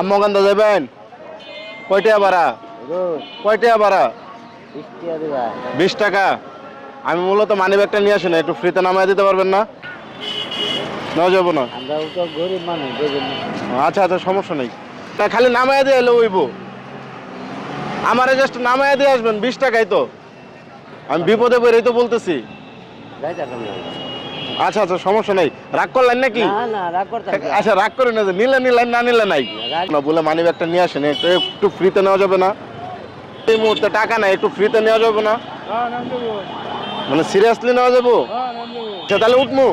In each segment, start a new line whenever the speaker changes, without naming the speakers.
আম্মকান্দা যাবেন? কয়টা ভাড়া? কয়টা ভাড়া? বিশ টাকা। আমি মূলত মানি ব্যাগটা নিয়ে আসি না একটু ফ্রিতে নামায় দিতে পারবেন না? নেওয়া যাব না? আচ্ছা আচ্ছা সমস্যা নেই। তা খালি নামায় দিয়ে এলে ওইব আমারে জাস্ট নামায় দিয়ে আসবেন বিশ টাকাই তো। আমি বিপদে পড়েই তো বলতেছি।
না
আচ্ছা আচ্ছা সমস্যা নেই। রাগ করলেন নাকি?
না না রাগ করতাম
আচ্ছা রাগ করে না যে নিলে নিলেন না নিলে নাই। না বলে মানি ব্যাগটা নিয়ে আসেন একটু ফ্রিতে নেওয়া যাবে না। এই মুহূর্তে টাকা নাই একটু ফ্রিতে নেওয়া যাবে না। মানে সিরিয়াসলি নেওয়া যাব? আচ্ছা তাহলে উঠমু।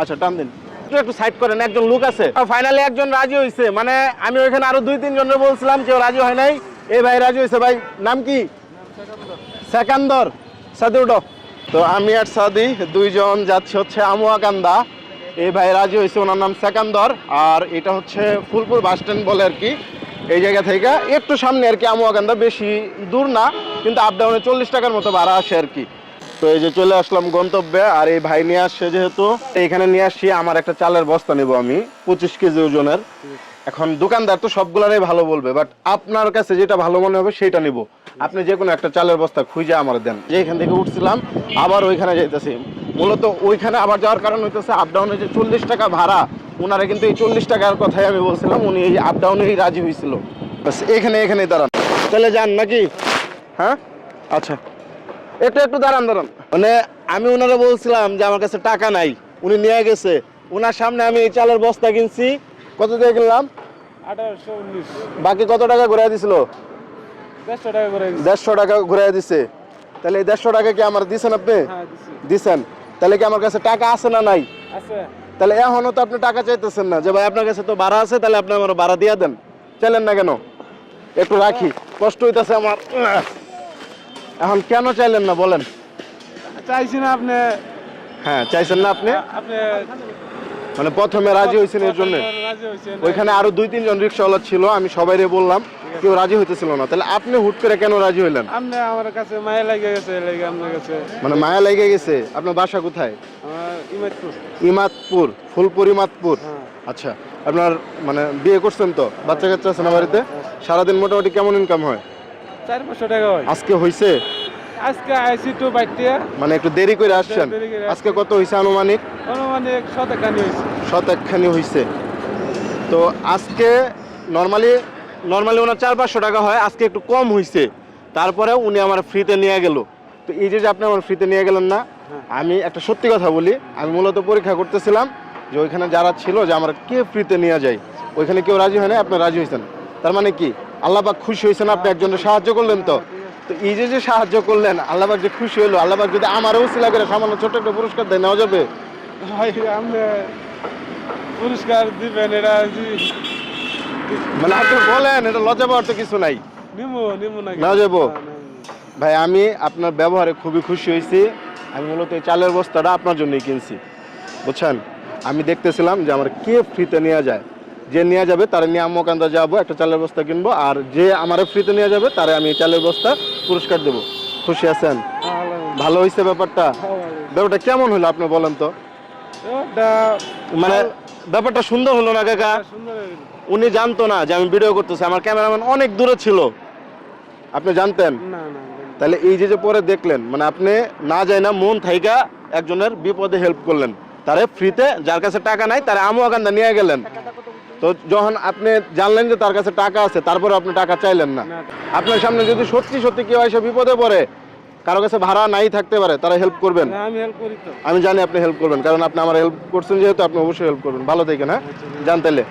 আচ্ছা টান দিন। একটু একটু সাইড করেন একজন লোক আছে। ফাইনালি একজন রাজি হয়েছে মানে আমি ওইখানে আরও দুই তিন জনের বলছিলাম কেউ রাজি হয় নাই। এই ভাই রাজি হয়েছে ভাই নাম কি? সেকান্দর। সাদি উঠো। তো আমি আর সাদি দুইজন যাচ্ছি হচ্ছে আমুয়াকান্দা এই ভাই রাজি হয়েছে, ওনার নাম সেকান্দর। আর এটা হচ্ছে ফুলপুর বাস স্ট্যান্ড বলে আর কি। এই জায়গা থেকে একটু সামনে আর কি আমুয়াকান্দা বেশি দূর না, কিন্তু আপ ডাউনে চল্লিশ টাকার মতো ভাড়া আসে আর কি। তো এই যে চলে আসলাম গন্তব্যে, আর এই ভাই নিয়ে আসছে যেহেতু এখানে নিয়ে আসছি, আমার একটা চালের বস্তা নেব আমি, পঁচিশ কেজি ওজনের। এখন দোকানদার তো সবগুলারই ভালো বলবে বাট আপনার কাছে যেটা ভালো মনে হবে, সেটা নিব। আপনি যে কোনো একটা চালের বস্তা খুঁজে আমার দেন। যে এখান থেকে উঠছিলাম আবার ওইখানে যাইতেছি। মূলত ওইখানে আবার যাওয়ার কারণ হইতেছে আপ ডাউনে যে চল্লিশ টাকা ভাড়া ওনারা কিন্তু এই চল্লিশ টাকার কথাই আমি বলছিলাম উনি এই আপ ডাউনেই রাজি হয়েছিল বাস এখানে এখানেই দাঁড়ান। তাহলে যান নাকি? হ্যাঁ? আচ্ছা। একটু একটু দাঁড়ান দাঁড়ান। মানে আমি ওনারা বলছিলাম যে আমার কাছে টাকা নাই উনি নিয়ে গেছে। ওনার সামনে আমি এই চালের বস্তা কিনছি। কত দিয়ে কিনলাম? বাকি কত টাকা ঘুরাই দিছিল?
দেড়শো টাকা
ঘুরাই দিছে। তাহলে এই দেড়শো টাকা কি আমার দিছেন আপনি?
হ্যাঁ
দিছেন। তাহলে কি আমার কাছে টাকা আছে না নাই? তাহলে এখনও তো আপনি টাকা চাইতেছেন না। যে ভাই আপনার কাছে তো ভাড়া আছে তাহলে আপনি আমার ভাড়া দিয়ে দেন। চাইলেন না কেন? একটু রাখি। কষ্ট হইতাছে আমার। এখন কেন চাইলেন না বলেন।
চাইছি না আপনি।
হ্যাঁ চাইছেন না আপনি?
আপনি
মানে প্রথমে রাজি হয়েছেন এর জন্য। ওইখানে আরও দুই তিনজন রিক্সাওয়ালা ছিল আমি সবাইরে বললাম। কেউ রাজি হইতেছিল না। তাহলে আপনি হুট করে কেন রাজি হইলেন?
আপনি আমার কাছে মায়া লাগে গেছে লাগে আপনার কাছে।
মানে মায়া লেগে গেছে। আপনার বাসা কোথায়?
ইমাদপুর।
ইমাদপুর ফুলপুর ইমাদপুর।
হ্যাঁ।
আচ্ছা আপনার মানে বিয়ে করছেন তো? বাচ্চা কাচ্চা আছে না বাড়িতে? সারাদিন মোটামুটি কেমন ইনকাম হয়?
চার পাঁচশো টাকা হয়।
আজকে হইছে?
আজকে আইসি টু বাইটিয়া
মানে একটু দেরি করে আসছেন? আজকে কত হইছে আনুমানিক?
অনুমানিক শতখানি হয়েছে
শত একখানি হইছে। তো আজকে নর্মালি নর্মালি ওনার চার পাঁচশো টাকা হয় আজকে একটু কম হইছে। তারপরে উনি আমার ফ্রিতে নিয়ে গেল। তো এই যে যে আপনি আমার ফ্রিতে নিয়ে গেলেন না আমি একটা সত্যি কথা বলি আমি মূলত পরীক্ষা করতেছিলাম যে ওইখানে যারা ছিল যে আমার কে ফ্রিতে নিয়ে যায় ওইখানে কেউ রাজি হয় না আপনি রাজি হয়েছেন তার মানে কি? আল্লাহবাক খুশি হয়েছেন আপনি একজনের সাহায্য করলেন তো। তো এই যে যে সাহায্য করলেন আল্লাহবাক যে খুশি হলো আল্লাহবাক যদি আমারও উসিলা করে সামান্য ছোট্ট একটা পুরস্কার দেয় নেওয়া যাবে?
পুরস্কার দিবেন এটা জি-
মানে আপনি বলেন এটা লজ্জা পাওয়ার তো কিছু নাই।
নিমু
যাব? ভাই আমি আপনার ব্যবহারে খুবই খুশি হয়েছি। আমি মূলত এই চালের বস্তাটা আপনার জন্যই কিনছি। বুঝছেন? আমি দেখতেছিলাম যে আমার কে ফ্রিতে নেওয়া যায়। যে নিয়ে যাবে তারা নিয়ে আম্মকান্দা যাব একটা চালের বস্তা কিনবো আর যে আমার ফ্রিতে নিয়ে যাবে তারে আমি চালের বস্তা পুরস্কার দেবো। খুশি আছেন?
ভালো।
হয়েছে ব্যাপারটা? ব্যাপারটা কেমন হলো আপনি বলেন তো। মানে ব্যাপারটা সুন্দর হলো না কাকা? উনি জানতো না যে আমি ভিডিও করতেছি। আমার ক্যামেরাম্যান অনেক দূরে ছিল। আপনি জানতেন। তাহলে এই যে যে পরে দেখলেন মানে আপনি না যায় না মন থাইকা একজনের বিপদে হেল্প করলেন। তারে ফ্রিতে যার কাছে টাকা নাই তারে আমুয়াকান্দা নিয়ে গেলেন। তো যখন আপনি জানলেন যে তার কাছে টাকা আছে তারপরে আপনি টাকা চাইলেন না
না।
আপনার সামনে যদি সত্যি সত্যি কেউ এসে বিপদে পড়ে কারও কাছে ভাড়া নাই থাকতে পারে তারা হেল্প করবেন।
আমি হেল্প করি তো।
আমি জানি আপনি হেল্প করবেন কারণ আপনি আমার হেল্প করছেন যেহেতু আপনি অবশ্যই হেল্প করবেন। ভালো থেকে না জানতেলে